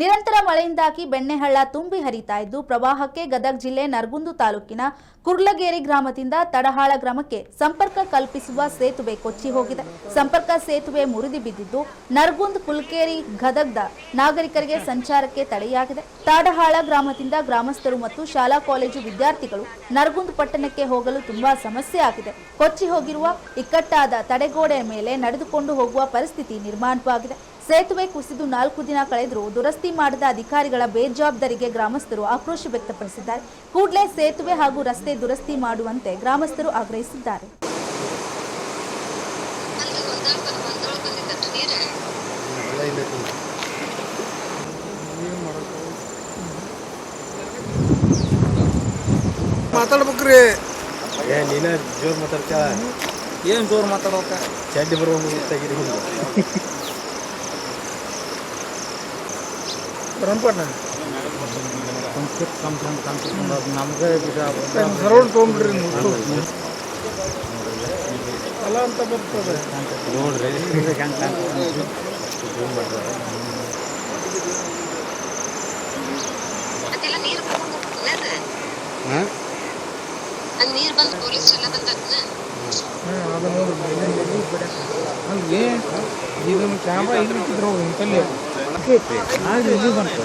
ನಿರಂತರ ಮಳೆಯಿಂದಾಗಿ ಬೆಣ್ಣೆಹಳ್ಳ ತುಂಬಿ ಹರಿತಾ ಇದ್ದು, ಪ್ರವಾಹಕ್ಕೆ ಗದಗ ಜಿಲ್ಲೆ ನರಗುಂದು ತಾಲೂಕಿನ ಕುರ್ಲಗೇರಿ ಗ್ರಾಮದಿಂದ ತಡಹಾಳ ಗ್ರಾಮಕ್ಕೆ ಸಂಪರ್ಕ ಕಲ್ಪಿಸುವ ಸೇತುವೆ ಕೊಚ್ಚಿ ಹೋಗಿದೆ. ಸಂಪರ್ಕ ಸೇತುವೆ ಮುರಿದು ಬಿದ್ದಿದ್ದು, ನರಗುಂದ್ ಕುಲ್ಕೇರಿ ಗದಗ್ದ ನಾಗರಿಕರಿಗೆ ಸಂಚಾರಕ್ಕೆ ತಡೆಯಾಗಿದೆ. ತಾಡಹಾಳ ಗ್ರಾಮದಿಂದ ಗ್ರಾಮಸ್ಥರು ಮತ್ತು ಶಾಲಾ ಕಾಲೇಜು ವಿದ್ಯಾರ್ಥಿಗಳು ನರಗುಂದ್ ಪಟ್ಟಣಕ್ಕೆ ಹೋಗಲು ತುಂಬಾ ಸಮಸ್ಯೆ ಆಗಿದೆ. ಕೊಚ್ಚಿ ಹೋಗಿರುವ ಇಕ್ಕಟ್ಟಾದ ತಡೆಗೋಡೆ ಮೇಲೆ ನಡೆದುಕೊಂಡು ಹೋಗುವ ಪರಿಸ್ಥಿತಿ ನಿರ್ಮಾಣವಾಗಿದೆ. ಸೇತುವೆ ಕುಸಿದು ನಾಲ್ಕು ದಿನ ಕಳೆದರೂ ದುರಸ್ತಿ ಮಾಡದ ಅಧಿಕಾರಿಗಳ ಬೇಜವಾಬ್ದಾರಿಗೆ ಗ್ರಾಮಸ್ಥರು ಆಕ್ರೋಶ ವ್ಯಕ್ತಪಡಿಸಿದ್ದಾರೆ. ಕೂಡಲೇ ಸೇತುವೆ ಹಾಗೂ ರಸ್ತೆ ದುರಸ್ತಿ ಮಾಡುವಂತೆ ಗ್ರಾಮಸ್ಥರು ಆಗ್ರಹಿಸಿದ್ದಾರೆ. ಮಾತಾಡ್ಬೇಕ್ರಿ. ಏ ನೀನ ಜೋರ್ ಮಾತಾಡ್ತಾ ಏನ್ ಜೋರ್ ಮಾತಾಡೋಕ ಚಡ್ಡಿ ಬರುವಂಗ ಬರಂಪಣ್ಣ ನಮ್ಗೆ ಸರೌಂಡ್ ತೊಗೊಂಡ್ರಿ ಅಲ್ಲ ಅಂತ ಬರ್ತದೆ. ನೋಡ್ರಿ ಅದೆಲ್ಲ ನೀರು ಬಂದು ಹಾಂ? ನೀರು ಬಂದು ಪೊಲೀಸ್ ಎಲ್ಲ ಬಂದದ್ನ? ಅದು ನೋಡ್ರಿ ಏನು? ಇದನ್ನ ಕ್ಯಾಮ್ರಾ ಇಲ್ಲಿ ಇಟ್ಟಿದ್ರು ಇಂತಲ್ಲಿ ಆಗ ಇಲ್ಲಿ ಬಂತು